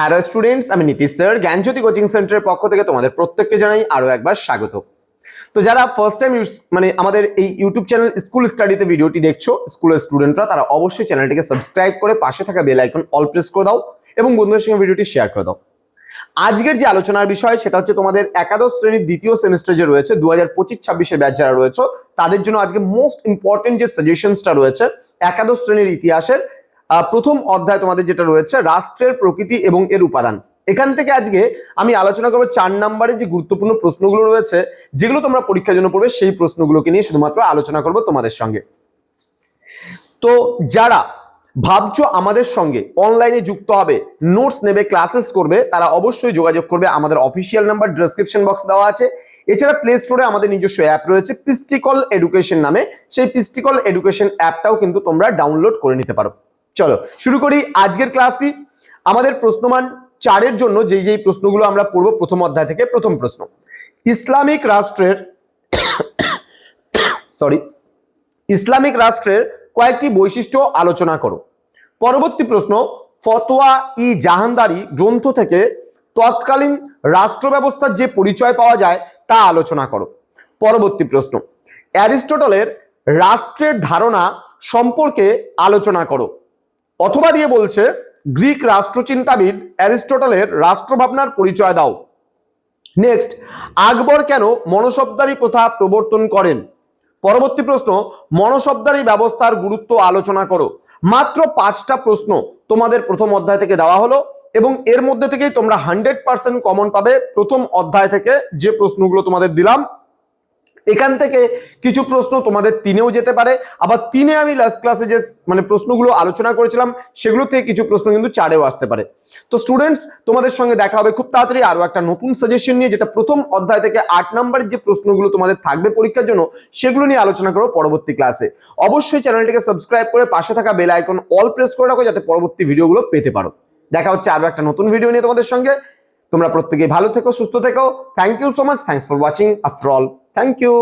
Hello students, আমি Nitish sir, জ্ঞানজ্যোতি coaching সেন্টারের পক্ষ থেকে তোমাদের প্রত্যেককে জানাই আরও একবার স্বাগত। তো যারা ফার্স্ট টাইম মানে আমাদের এই ইউটিউব চ্যানেল স্কুল স্টাডিতে ভিডিওটি দেখছ স্কুলের স্টুডেন্টরা তারা অবশ্যই চ্যানেলটিকে সাবস্ক্রাইব করে পাশে থাকা বেল আইকন অল প্রেস করে দাও এবং বন্ধুদের সঙ্গে ভিডিওটি শেয়ার করে দাও। আজকের যে আলোচনার বিষয়, সেটা হচ্ছে তোমাদের একাদশ শ্রেণির দ্বিতীয় সেমিস্টার যে রয়েছে দু হাজার পঁচিশ ছাব্বিশের ব্যাচ যারা রয়েছে, তাদের জন্য আজকে মোস্ট ইম্পর্টেন্ট যে সাজেশনসটা রয়েছে, একাদশ শ্রেণির ইতিহাসের প্রথম অধ্যায় তোমাদের যেটা রয়েছে, রাষ্ট্রের প্রকৃতি এবং এর উপাদান। এখান থেকে আজকে আমি আলোচনা করব চার নম্বরে যে গুরুত্বপূর্ণ প্রশ্নগুলো রয়েছে, যেগুলো তোমরা পরীক্ষার জন্য পড়বে, সেই প্রশ্নগুলোকে নিয়ে শুধুমাত্র আলোচনা করব তোমাদের সঙ্গে। তো যারা ভাবছ আমাদের সঙ্গে অনলাইনে যুক্ত হবে, নোটস নেবে, ক্লাসেস করবে, তারা অবশ্যই যোগাযোগ করবে। আমাদের অফিসিয়াল নাম্বার ডেসক্রিপশন বক্স দেওয়া আছে। এছাড়া প্লে স্টোরে আমাদের নিজস্ব অ্যাপ রয়েছে, পিস্টিকল এডুকেশন নামে। সেই পিস্টিকল এডুকেশন অ্যাপটাও কিন্তু তোমরা ডাউনলোড করে নিতে পারো। চলো, শুরু করি আজকের ক্লাসটি আমাদের প্রশ্নমান চারের জন্য যেই যেই প্রশ্নগুলো আমরা পড়ব প্রথম অধ্যায় থেকে প্রথম প্রশ্ন। ইসলামিক রাষ্ট্রের সরি ইসলামিক রাষ্ট্রের কয়েকটি বৈশিষ্ট্য আলোচনা করো। পরবর্তী প্রশ্ন, ফতোয়া ই জাহানদারি গ্রন্থ থেকে তৎকালীন রাষ্ট্র ব্যবস্থার যে পরিচয় পাওয়া যায় তা আলোচনা করো। পরবর্তী প্রশ্ন, অ্যারিস্টটলের রাষ্ট্রের ধারণা সম্পর্কে আলোচনা করো। অথবা দিয়ে বলছে, গ্রিক রাষ্ট্রচিন্তাবিদ অ্যারিস্টটলের রাষ্ট্রভাবনার পরিচয় দাও। নেক্সট আকবর কেন মনসবদারি প্রথা প্রবর্তন করেন? পরবর্তী প্রশ্ন মনসবদারি ব্যবস্থার গুরুত্ব আলোচনা করো। মাত্র পাঁচটা প্রশ্ন তোমাদের প্রথম অধ্যায় থেকে দেওয়া হলো এবং এর মধ্যে থেকেই তোমরা হান্ড্রেড পার্সেন্ট কমন পাবে প্রথম অধ্যায় থেকে যে প্রশ্নগুলো তোমাদের দিলাম। এখান থেকে কিছু প্রশ্ন তোমাদের তিনেও যেতে পারে। আবার তিনে আমি লাস্ট ক্লাসে যে মানে প্রশ্নগুলো আলোচনা করেছিলাম, সেগুলো থেকে কিছু প্রশ্ন কিন্তু চারেও আসতে পারে। তো স্টুডেন্টস তোমাদের সঙ্গে দেখা হবে খুব তাড়াতাড়ি আরও একটা নতুন সাজেশন নিয়ে, যেটা প্রথম অধ্যায় থেকে আট নম্বরের যে প্রশ্নগুলো তোমাদের থাকবে পরীক্ষার জন্য, সেগুলো নিয়ে আলোচনা করো পরবর্তী ক্লাসে অবশ্যই চ্যানেলটিকে সাবস্ক্রাইব করে পাশে থাকা বেল আইকন অল প্রেস করে রাখো, যাতে পরবর্তী ভিডিওগুলো পেতে পারো। দেখা হচ্ছে আরও একটা নতুন ভিডিও নিয়ে তোমাদের সঙ্গে। তোমরা প্রত্যেকে ভালো থেকো, সুস্থ থেকো। Thank you so much thanks for watching after all thank you